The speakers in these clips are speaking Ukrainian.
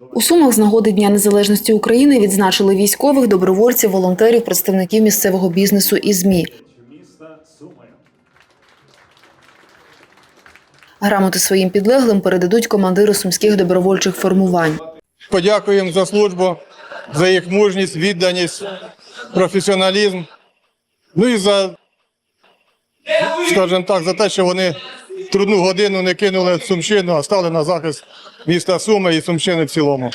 У Сумах з нагоди Дня Незалежності України відзначили військових, добровольців, волонтерів, представників місцевого бізнесу і ЗМІ. Грамоти своїм підлеглим передадуть командиру сумських добровольчих формувань. Подякуємо за службу, за їх мужність, відданість, професіоналізм. Ну і за, скажімо так, за те, що вони трудну годину не кинули Сумщину, а стали на захист міста Суми і Сумщини в цілому.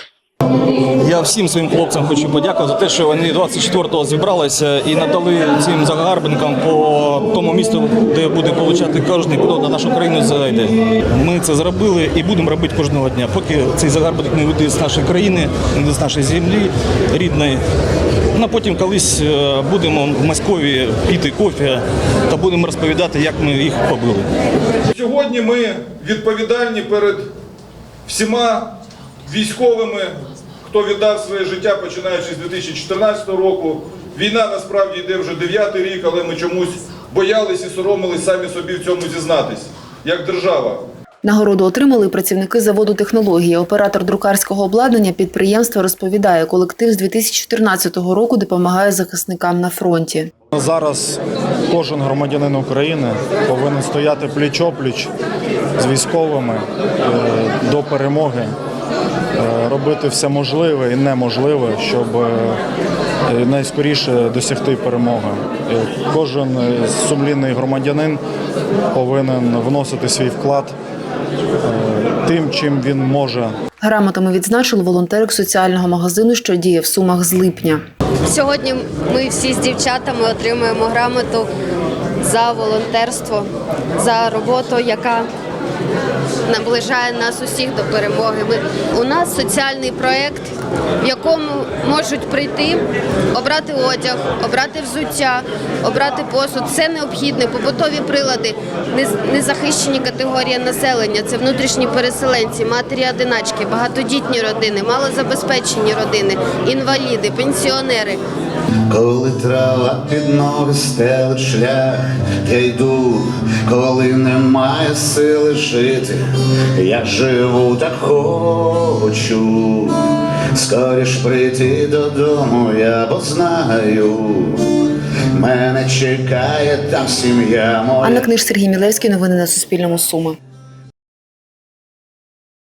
Я всім своїм хлопцям хочу подякувати за те, що вони 24-го зібралися і надали цим загарбникам по тому місту, де буде получати кожен, хто на нашу країну зайде. Ми це зробили і будемо робити кожного дня, поки цей загарбник не вийде з нашої країни, не з нашої землі рідної. Ну, потім колись е, будемо в Москві піти кофе та будемо розповідати, як ми їх побили. Сьогодні ми відповідальні перед всіма військовими, хто віддав своє життя починаючи з 2014 року. Війна насправді йде вже дев'ятий рік, але ми чомусь боялись і соромились самі собі в цьому зізнатись, як держава. Нагороду отримали працівники заводу технології. Оператор друкарського обладнання підприємства розповідає, колектив з 2014 року допомагає захисникам на фронті. Зараз кожен громадянин України повинен стояти пліч-опліч з військовими е, до перемоги, е, робити все можливе і неможливе, щоб е, найскоріше досягти перемоги. Кожен сумлінний громадянин повинен вносити свій вклад тим, чим він може Грамотами відзначили волонтерик соціального магазину, що діє в Сумах з липня. Сьогодні ми всі з дівчатами отримуємо грамоту за волонтерство, за роботу, яка наближає нас усіх до перемоги. Ми, у нас соціальний проєкт, в якому можуть прийти, обрати одяг, обрати взуття, обрати посуд. Це необхідне, побутові прилади, незахищені категорії населення, це внутрішні переселенці, матері-одиначки, багатодітні родини, малозабезпечені родини, інваліди, пенсіонери. Коли трава під ноги стелить шлях, я йду, коли немає сили жити, я живу так хочу, скоріш прийти додому, я бо знаю, мене чекає там сім'я моя. Анна Книж, Сергій Мілевський. Новини на Суспільному. Суми.